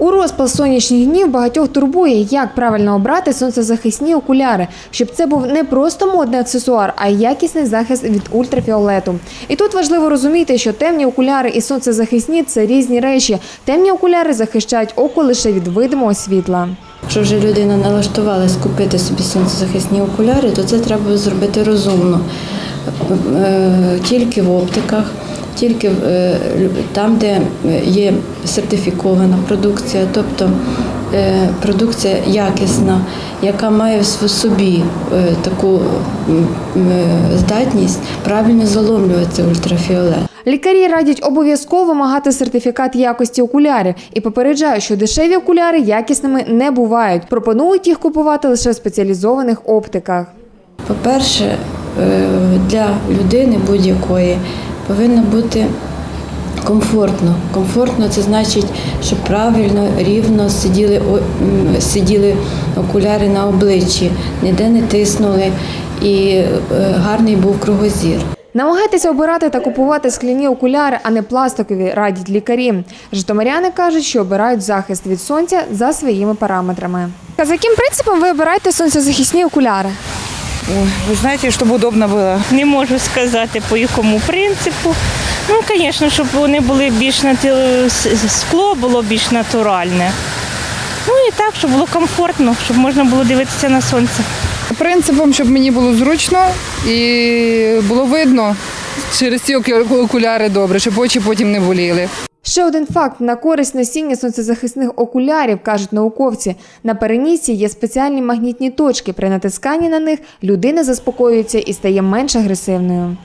У розпал сонячних днів багатьох турбує, як правильно обрати сонцезахисні окуляри, щоб це був не просто модний аксесуар, а й якісний захист від ультрафіолету. І тут важливо розуміти, що темні окуляри і сонцезахисні це різні речі. Темні окуляри захищають око лише від видимого світла. Якщо вже людина налаштувалась купити собі сонцезахисні окуляри, то це треба зробити розумно. Е, Тільки в оптиках, тільки е, там, де є сертифікована продукція, тобто е, продукція якісна, яка має в собі е, таку е, здатність правильно заломлювати ультрафіолет. Лікарі радять обов'язково вимагати сертифікат якості окулярів і попереджають, що дешеві окуляри якісними не бувають. Пропонують їх купувати лише в спеціалізованих оптиках. По-перше, е, для людини будь-якої повинно бути комфортно. Комфортно це значить, щоб правильно, рівно сиділи, сиділи окуляри на обличчі, ніде не тиснули і е, гарний був кругозір. Намагайтеся обирати та купувати скляні окуляри, а не пластикові, радять лікарі. Житомиряни кажуть, що обирають захист від сонця за своїми параметрами. За яким принципом ви обираєте сонцезахисні окуляри? Ой, Вы знаете, чтобы удобно было. Не можу сказати по якому принципу. Ну, звісно, щоб вони були більш нати- с- скло було більш натуральне. Ну і так, щоб було комфортно, щоб можна було дивитися на сонце. Принципом, щоб мені було зручно і було видно через ці оку- окуляри добре, щоб очі потім не боліли. Ще один факт на користь носіння сонцезахисних окулярів кажуть науковці. На перенісі є спеціальні магнітні точки. При натисканні на них людина заспокоюється і стає менш агресивною.